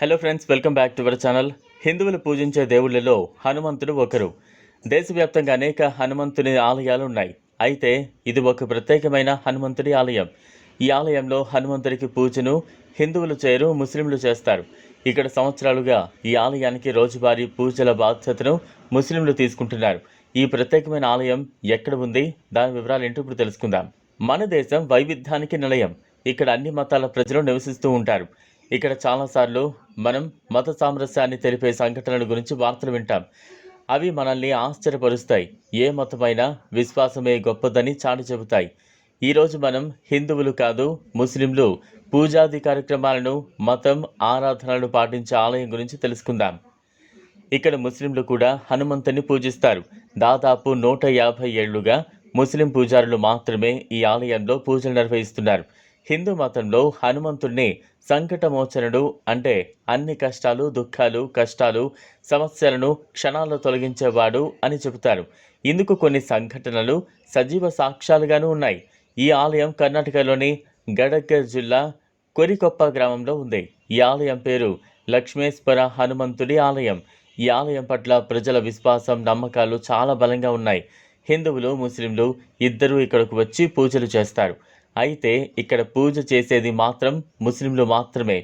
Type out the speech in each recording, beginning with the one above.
Hello friends welcome back to our channel హిందువులు పూజించే దేవుళ్ళలో హనుమంతుడు ఒకరు. దేశవ్యాప్తంగా అనేక హనుమంతుని ఆలయాలు ఉన్నాయి అయితే ఇది ఒక ప్రత్యేకమైన హనుమంతుడి ఆలయం. ఈ ఆలయంలో హనుమంతుడికి పూజను హిందువులు చేయరు ముస్లింలు చేస్తారు. ఇక్కడ సంవత్సరాలుగా ఈ ఆలయానికి రోజువారీ పూజల బాధ్యతను ముస్లింలు తీసుకుంటున్నారు. ఈ ప్రత్యేకమైన ఆలయం ఎక్కడ ఉంది? దాని వివరాలు ఏంటో ఇప్పుడు తెలుసుకుందాం. మన దేశం వైవిధ్యానికి నిలయం. ఇక్కడ అన్ని మతాల ప్రజలు నివసిస్తూ ఉంటారు. ఇక్కడ చాలాసార్లు మనం మత సామరస్యాన్ని తెలిపే సంఘటనల గురించి వార్తలు వింటాం. అవి మనల్ని ఆశ్చర్యపరుస్తాయి. ఏ మతమైనా విశ్వాసమే గొప్పదని చాటి చెబుతాయి. ఈరోజు మనం హిందువులు కాదు ముస్లింలు పూజాది కార్యక్రమాలను మతం ఆరాధనలు పాటించే ఆలయం గురించి తెలుసుకుందాం. ఇక్కడ ముస్లింలు కూడా హనుమంతుని పూజిస్తారు. దాదాపు నూట యాభై ఏళ్ళుగా ముస్లిం పూజారులు మాత్రమే ఈ ఆలయంలో పూజలు నిర్వహిస్తున్నారు. హిందూ మతంలో హనుమంతుడిని సంకటమోచనుడు అంటే అన్ని కష్టాలు దుఃఖాలు కష్టాలు సమస్యలను క్షణాల్లో తొలగించేవాడు అని చెబుతారు. ఇందుకు కొన్ని సంఘటనలు సజీవ సాక్ష్యాలుగాను ఉన్నాయి. ఈ ఆలయం కర్ణాటకలోని గడగర్ జిల్లా కొరికొప్ప గ్రామంలో ఉంది. ఈ ఆలయం పేరు లక్ష్మేశ్వర హనుమంతుడి ఆలయం. ఈ ఆలయం పట్ల ప్రజల విశ్వాసం నమ్మకాలు చాలా బలంగా ఉన్నాయి. హిందువులు ముస్లింలు ఇద్దరూ ఇక్కడకు వచ్చి పూజలు చేస్తారు. అయితే ఇక్కడ పూజ చేసేది మాత్రం ముస్లింలు మాత్రమే.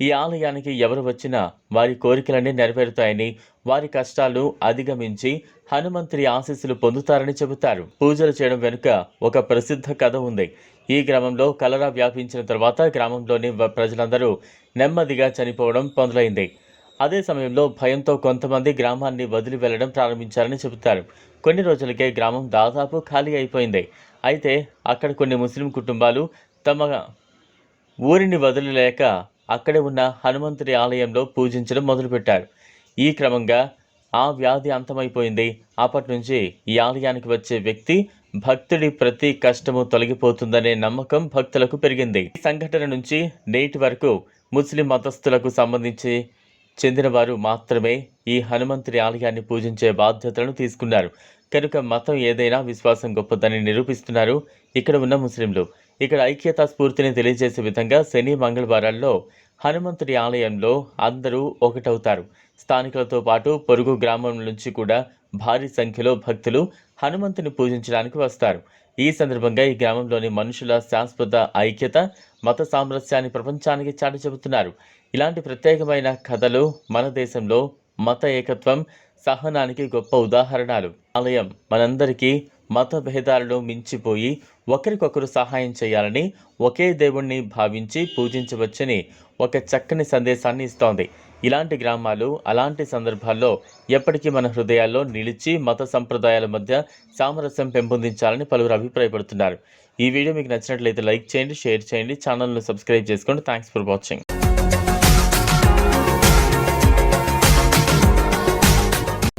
ఈ ఆలయానికి ఎవరు వచ్చినా వారి కోరికలన్నీ నెరవేరుతాయని వారి కష్టాలు అధిగమించి హనుమంతుడి ఆశీస్సులు పొందుతారని చెబుతారు. పూజలు చేయడం వెనుక ఒక ప్రసిద్ధ కథ ఉంది. ఈ గ్రామంలో కలరా వ్యాపించిన తర్వాత గ్రామంలోని ప్రజలందరూ నెమ్మదిగా చనిపోవడం మొదలైంది. అదే సమయంలో భయంతో కొంతమంది గ్రామాన్ని వదిలి వెళ్ళడం ప్రారంభించారని చెబుతారు. కొన్ని రోజులకే గ్రామం దాదాపు ఖాళీ అయిపోయింది. అయితే అక్కడ కొన్ని ముస్లిం కుటుంబాలు తమ ఊరిని వదిలిలేక అక్కడే ఉన్న హనుమంతుడి ఆలయంలో పూజించడం మొదలుపెట్టారు. ఈ క్రమంగా ఆ వ్యాధి అంతమైపోయింది. అప్పటి నుంచి ఈ ఆలయానికి వచ్చే వ్యక్తి భక్తుడి ప్రతి కష్టము తొలగిపోతుందనే నమ్మకం భక్తులకు పెరిగింది. ఈ సంఘటన నుంచి నేటి వరకు ముస్లిం మతస్థులకు సంబంధించి చెందినవారు మాత్రమే ఈ హనుమంతుడి ఆలయాన్ని పూజించే బాధ్యతలను తీసుకున్నారు. కనుక మతం ఏదైనా విశ్వాసం గొప్పదని నిరూపిస్తున్నారు. ఇక్కడ ఉన్న ముస్లింలు. ఇక్కడ ఐక్యతా స్ఫూర్తిని తెలియజేసే విధంగా శని మంగళవారాల్లో హనుమంతుడి ఆలయంలో అందరూ ఒకటవుతారు. స్థానికులతో పాటు పొరుగు గ్రామం నుంచి కూడా భారీ సంఖ్యలో భక్తులు హనుమంతుని పూజించడానికి వస్తారు. ఈ సందర్భంగా ఈ గ్రామంలోని మనుషుల శాశ్వత ఐక్యత మత సామరస్యాన్ని ప్రపంచానికి చాటి చెబుతున్నారు ఇలాంటి ప్రత్యేకమైన కథలు మన దేశంలో మత ఏకత్వం సహనానికి గొప్ప ఉదాహరణలు. ఆలయం మనందరికీ మత భేదాలను మించిపోయి ఒకరికొకరు సహాయం చేయాలని ఒకే దేవుణ్ణి భావించి పూజించవచ్చని ఒక చక్కని సందేశాన్ని ఇస్తోంది. ఇలాంటి గ్రామాలు అలాంటి సందర్భాల్లో ఎప్పటికీ మన హృదయాల్లో నిలిచి మత సంప్రదాయాల మధ్య సామరస్యం పెంపొందించాలని పలువురు అభిప్రాయపడుతున్నారు. ఈ వీడియో మీకు నచ్చినట్లయితే లైక్ చేయండి షేర్ చేయండి ఛానల్ను సబ్స్క్రైబ్ చేసుకోండి. Thanks for watching.